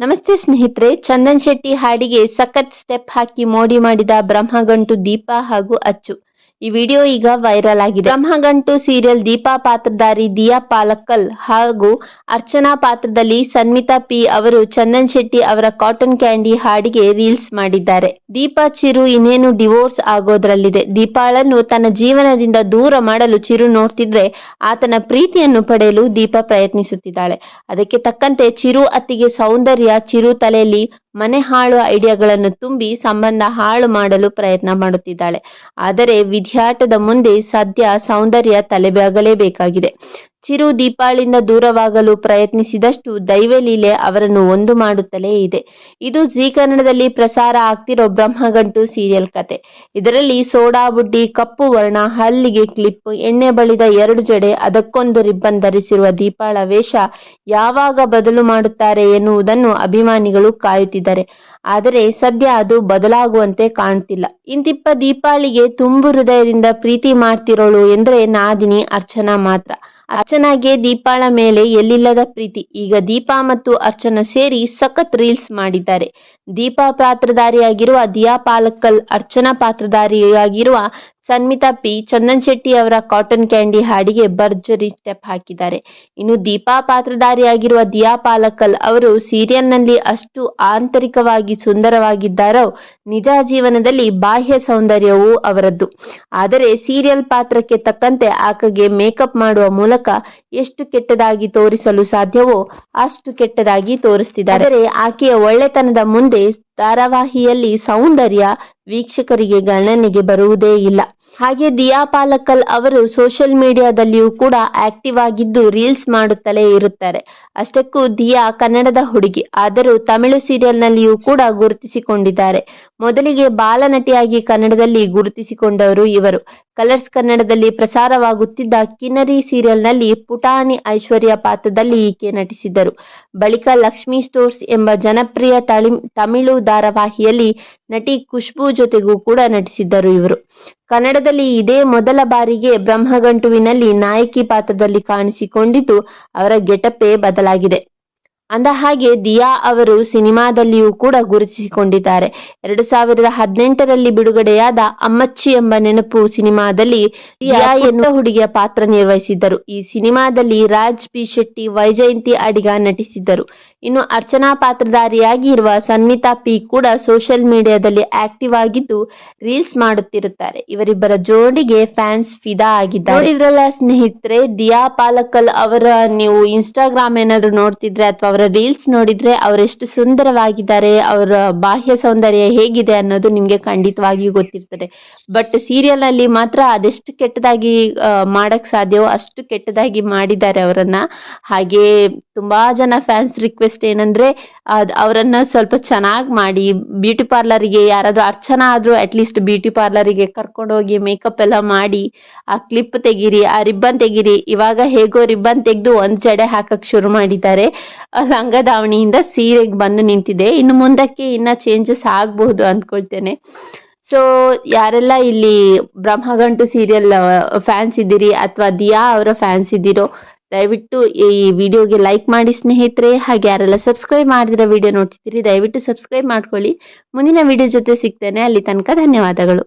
ನಮಸ್ತೆ ಸ್ನೇಹಿತರೆ ಚಂದನ್ ಶೆಟ್ಟಿ ಹಾಡಿಗೆ ಸಖತ್ ಸ್ಟೆಪ್ ಹಾಕಿ ಮೋಡಿ ಮಾಡಿದ ಬ್ರಹ್ಮಗಂಟು ದೀಪ ಹಾಗೂ ಅಚ್ಚು. ಈ ವಿಡಿಯೋ ಈಗ ವೈರಲ್ ಆಗಿದೆ. ಬ್ರಹ್ಮಗಂಟು ಸೀರಿಯಲ್ ದೀಪಾ ಪಾತ್ರಧಾರಿ ದಿಯಾ ಪಾಲಕ್ಕಲ್ ಹಾಗೂ ಅರ್ಚನಾ ಪಾತ್ರದಲ್ಲಿ ಸನ್ಮಿತಾ ಪಿ ಅವರು ಚಂದನ್ ಶೆಟ್ಟಿ ಅವರ ಕಾಟನ್ ಕ್ಯಾಂಡಿ ಹಾಡಿಗೆ ರೀಲ್ಸ್ ಮಾಡಿದ್ದಾರೆ. ದೀಪಾ ಚಿರು ಇನ್ನೇನು ಡಿವೋರ್ಸ್ ಆಗೋದ್ರಲ್ಲಿದೆ. ದೀಪಾಳನ್ನು ತನ್ನ ಜೀವನದಿಂದ ದೂರ ಮಾಡಲು ಚಿರು ನೋಡ್ತಿದ್ರೆ ಆತನ ಪ್ರೀತಿಯನ್ನು ಪಡೆಯಲು ದೀಪಾ ಪ್ರಯತ್ನಿಸುತ್ತಿದ್ದಾಳೆ. ಅದಕ್ಕೆ ತಕ್ಕಂತೆ ಚಿರು ಅತ್ತಿಗೆ ಸೌಂದರ್ಯ ಚಿರು ತಲೆಯಲ್ಲಿ ಮನೆ ಹಾಳು ಐಡಿಯಾಗಳನ್ನು ತುಂಬಿ ಸಂಬಂಧ ಹಾಳು ಮಾಡಲು ಪ್ರಯತ್ನ ಮಾಡುತ್ತಿದ್ದಾಳೆ. ಆದರೆ ವಿಧಿಯಾಟದ ಮುಂದೆ ಸದ್ಯ ಸೌಂದರ್ಯ ತಲೆಬಾಗಲೇಬೇಕಾಗಿದೆ ಚಿರು ದೀಪಾಳಿಂದ ದೂರವಾಗಲು ಪ್ರಯತ್ನಿಸಿದಷ್ಟು ದೈವಲೀಲೆ ಅವರನ್ನು ಒಂದು ಮಾಡುತ್ತಲೇ ಇದೆ. ಇದು ಜೀ ಕನ್ನಡದಲ್ಲಿ ಪ್ರಸಾರ ಆಗ್ತಿರೋ ಬ್ರಹ್ಮಗಂಟು ಸೀರಿಯಲ್ ಕತೆ. ಇದರಲ್ಲಿ ಸೋಡಾ ಬುಡ್ಡಿ, ಕಪ್ಪು ವರ್ಣ, ಹಲ್ಲಿಗೆ ಕ್ಲಿಪ್, ಎಣ್ಣೆ ಬಳಿದ ಎರಡು ಜಡೆ, ಅದಕ್ಕೊಂದು ರಿಬ್ಬನ್ ಧರಿಸಿರುವ ದೀಪಾಳ ವೇಷ ಯಾವಾಗ ಬದಲು ಮಾಡುತ್ತಾರೆ ಎನ್ನುವುದನ್ನು ಅಭಿಮಾನಿಗಳು ಕಾಯುತ್ತಿದ್ದಾರೆ. ಆದರೆ ಸದ್ಯ ಅದು ಬದಲಾಗುವಂತೆ ಕಾಣುತ್ತಿಲ್ಲ ಇಂತಿಪ್ಪ ದೀಪಾಳಿಗೆ ತುಂಬು ಹೃದಯದಿಂದ ಪ್ರೀತಿ ಮಾಡ್ತಿರೋಳು ಎಂದ್ರೆ ನಾದಿನಿ ಅರ್ಚನಾ ಮಾತ್ರ. ಅರ್ಚನಾಗೆ ದೀಪಾಳ ಮೇಲೆ ಎಲ್ಲಿಲ್ಲದ ಪ್ರೀತಿ. ಈಗ ದೀಪಾ ಮತ್ತು ಅರ್ಚನಾ ಸೇರಿ ಸಖತ್ ರೀಲ್ಸ್ ಮಾಡಿದ್ದಾರೆ. ದೀಪಾ ಪಾತ್ರಧಾರಿಯಾಗಿರುವ ದಿಯಾ ಪಾಲಕ್ಕಲ್ ಅರ್ಚನಾ ಪಾತ್ರಧಾರಿಯಾಗಿರುವ ಸನ್ಮಿತಾ ಪಿ. ಚಂದನ್ ಶೆಟ್ಟಿ ಅವರ ಕಾಟನ್ ಕ್ಯಾಂಡಿ ಹಾಡಿಗೆ ಭರ್ಜರಿ ಸ್ಟೆಪ್ ಹಾಕಿದ್ದಾರೆ. ಇನ್ನು ದೀಪಾ ಪಾತ್ರಧಾರಿಯಾಗಿರುವ ದಿಯಾ ಪಾಲಕಲ್ ಅವರು ಸೀರಿಯಲ್ನಲ್ಲಿ ಅಷ್ಟು ಆಂತರಿಕವಾಗಿ ಸುಂದರವಾಗಿದ್ದಾರೋ ನಿಜ ಜೀವನದಲ್ಲಿ ಬಾಹ್ಯ ಸೌಂದರ್ಯವೂ ಅವರದ್ದು. ಆದರೆ ಸೀರಿಯಲ್ ಪಾತ್ರಕ್ಕೆ ತಕ್ಕಂತೆ ಆಕೆಗೆ ಮೇಕಪ್ ಮಾಡುವ ಮೂಲಕ ಎಷ್ಟು ಕೆಟ್ಟದಾಗಿ ತೋರಿಸಲು ಸಾಧ್ಯವೋ ಅಷ್ಟು ಕೆಟ್ಟದಾಗಿ ತೋರಿಸ್ತಿದ್ದಾರೆ. ಆಕೆಯ ಒಳ್ಳೆತನದ ಮುಂದೆ ಧಾರಾವಾಹಿಯಲ್ಲಿ ಸೌಂದರ್ಯ ವೀಕ್ಷಕರಿಗೆ ಗಣನೆಗೆ ಬರುವುದೇ ಇಲ್ಲ. ಹಾಗೆ ದಿಯಾ ಪಾಲಕ್ಕಲ್ ಅವರು ಸೋಷಿಯಲ್ ಮೀಡಿಯಾದಲ್ಲಿಯೂ ಕೂಡ ಆಕ್ಟಿವ್ ಆಗಿದ್ದು ರೀಲ್ಸ್ ಮಾಡುತ್ತಲೇ ಇರುತ್ತಾರೆ. ಅಷ್ಟಕ್ಕೂ ದಿಯಾ ಕನ್ನಡದ ಹುಡುಗಿ, ಆದರೂ ತಮಿಳು ಸೀರಿಯಲ್ನಲ್ಲಿಯೂ ಕೂಡ ಗುರುತಿಸಿಕೊಂಡಿದ್ದಾರೆ. ಮೊದಲಿಗೆ ಬಾಲನಟಿಯಾಗಿ ಕನ್ನಡದಲ್ಲಿ ಗುರುತಿಸಿಕೊಂಡವರು ಇವರು. ಕಲರ್ಸ್ ಕನ್ನಡದಲ್ಲಿ ಪ್ರಸಾರವಾಗುತ್ತಿದ್ದ ಕಿನ್ನರಿ ಸೀರಿಯಲ್ನಲ್ಲಿ ಪುಟಾಣಿ ಐಶ್ವರ್ಯ ಪಾತ್ರದಲ್ಲಿ ಈಕೆ ನಟಿಸಿದ್ದರು. ಬಳಿಕ ಲಕ್ಷ್ಮಿ ಸ್ಟೋರ್ಸ್ ಎಂಬ ಜನಪ್ರಿಯ ತಮಿಳು ಧಾರಾವಾಹಿಯಲ್ಲಿ ನಟಿ ಖುಷ್ಬು ಜೊತೆಗೂ ಕೂಡ ನಟಿಸಿದ್ದರು ಇವರು. ಕನ್ನಡದಲ್ಲಿ ಇದೇ ಮೊದಲ ಬಾರಿಗೆ ಬ್ರಹ್ಮಗಂಟುವಿನಲ್ಲಿ ನಾಯಕಿ ಪಾತ್ರದಲ್ಲಿ ಕಾಣಿಸಿಕೊಂಡಿದ್ದು ಅವರ ಗೆಟಪ್ಪೇ ಬದಲಾಗಿದೆ. ಅಂದ ಹಾಗೆ ದಿಯಾ ಅವರು ಸಿನಿಮಾದಲ್ಲಿಯೂ ಕೂಡ ಗುರುತಿಸಿಕೊಂಡಿದ್ದಾರೆ. ಎರಡು ಸಾವಿರದ ಹದಿನೆಂಟರಲ್ಲಿ ಬಿಡುಗಡೆಯಾದ ಅಮ್ಮಚ್ಚಿ ಎಂಬ ನೆನಪು ಸಿನಿಮಾದಲ್ಲಿ ದಿಯಾ ಎನ್ನುವ ಹುಡುಗಿಯ ಪಾತ್ರ ನಿರ್ವಹಿಸಿದ್ದರು. ಈ ಸಿನಿಮಾದಲ್ಲಿ ರಾಜ್ ಪಿ ಶೆಟ್ಟಿ ವೈಜಯಂತಿ ಅಡಿಗ ನಟಿಸಿದ್ದರು. ಇನ್ನು ಅರ್ಚನಾ ಪಾತ್ರಧಾರಿಯಾಗಿ ಇರುವ ಸನ್ಮಿತಾ ಪಿ ಕೂಡ ಸೋಷಿಯಲ್ ಮೀಡಿಯಾದಲ್ಲಿ ಆಕ್ಟಿವ್ ಆಗಿದ್ದು ರೀಲ್ಸ್ ಮಾಡುತ್ತಿರುತ್ತಾರೆ. ಇವರಿಬ್ಬರ ಜೋಡಿಗೆ ಫ್ಯಾನ್ಸ್ ಫಿದಾ ಆಗಿದ್ದಾರೆ. ನೋಡಿದ್ರಲ್ಲ ಸ್ನೇಹಿತರೆ, ದಿಯಾ ಪಾಲಕಲ್ ಅವರ ನೀವು ಇನ್ಸ್ಟಾಗ್ರಾಮ್ ಏನಾದ್ರು ನೋಡ್ತಿದ್ರೆ ಅಥವಾ ಅವರ ರೀಲ್ಸ್ ನೋಡಿದ್ರೆ ಅವರೆಷ್ಟು ಸುಂದರವಾಗಿದ್ದಾರೆ, ಅವರ ಬಾಹ್ಯ ಸೌಂದರ್ಯ ಹೇಗಿದೆ ಅನ್ನೋದು ನಿಮ್ಗೆ ಖಂಡಿತವಾಗಿಯೂ ಗೊತ್ತಿರ್ತದೆ. ಬಟ್ ಸೀರಿಯಲ್ನಲ್ಲಿ ಮಾತ್ರ ಅದೆಷ್ಟು ಕೆಟ್ಟದಾಗಿ ಮಾಡಕ್ ಸಾಧ್ಯವೋ ಅಷ್ಟು ಕೆಟ್ಟದಾಗಿ ಮಾಡಿದ್ದಾರೆ ಅವರನ್ನ. ಹಾಗೆ ತುಂಬಾ ಜನ ಫ್ಯಾನ್ಸ್ ರಿಕ್ವೆಸ್ಟ್ ಏನಂದ್ರೆ, ಅದು ಅವರನ್ನ ಸ್ವಲ್ಪ ಚೆನ್ನಾಗಿ ಮಾಡಿ ಬ್ಯೂಟಿ ಪಾರ್ಲರಿಗೆ ಯಾರಾದ್ರೂ ಅರ್ಚನಾ ಆದ್ರೂ ಅಟ್ಲೀಸ್ಟ್ ಬ್ಯೂಟಿ ಪಾರ್ಲರಿಗೆ ಕರ್ಕೊಂಡು ಹೋಗಿ ಮೇಕಪ್ ಎಲ್ಲ ಮಾಡಿ, ಆ ಕ್ಲಿಪ್ ತೆಗಿರಿ, ಆ ರಿಬ್ಬನ್ ತೆಗಿರಿ, ಇವಾಗ ಹೇಗೋ ರಿಬ್ಬನ್ ತೆಗೆದು ಒಂದ್ ಜಡೆ ಹಾಕಕ್ ಶುರು ಮಾಡಿದ್ದಾರೆ. ಲಂಗ ದಾವಣಿಯಿಂದ ಸೀರೆಗೆ ಬಂದು ನಿಂತಿದೆ. ಇನ್ನು ಮುಂದಕ್ಕೆ ಇನ್ನ ಚೇಂಜಸ್ ಆಗ್ಬಹುದು ಅಂದ್ಕೊಳ್ತೇನೆ ಸೊ ಯಾರೆಲ್ಲ ಇಲ್ಲಿ ಬ್ರಹ್ಮಗಂಟು ಸೀರಿಯಲ್ ಫ್ಯಾನ್ಸ್ ಇದ್ದೀರಿ ಅಥವಾ ದಿಯಾ ಅವರ ಫ್ಯಾನ್ಸ್ ಇದ್ದೀರೋ ದಯವಿಟ್ಟು ಈ ವಿಡಿಯೋಗೆ ಲೈಕ್ ಮಾಡಿ ಸ್ನೇಹಿತರೆ, ಹಾಗೆ ಯಾರೆಲ್ಲ ಸಬ್ಸ್ಕ್ರೈಬ್ ಮಾಡಿದ್ರೆ ವಿಡಿಯೋ ನೋಡ್ತಿದ್ದೀರಿ, ದಯವಿಟ್ಟು ಸಬ್ಸ್ಕ್ರೈಬ್ ಮಾಡ್ಕೊಳ್ಳಿ. ಮುಂದಿನ ವಿಡಿಯೋ ಜೊತೆ ಸಿಗ್ತೇನೆ. ಅಲ್ಲಿ ತನಕ ಧನ್ಯವಾದಗಳು.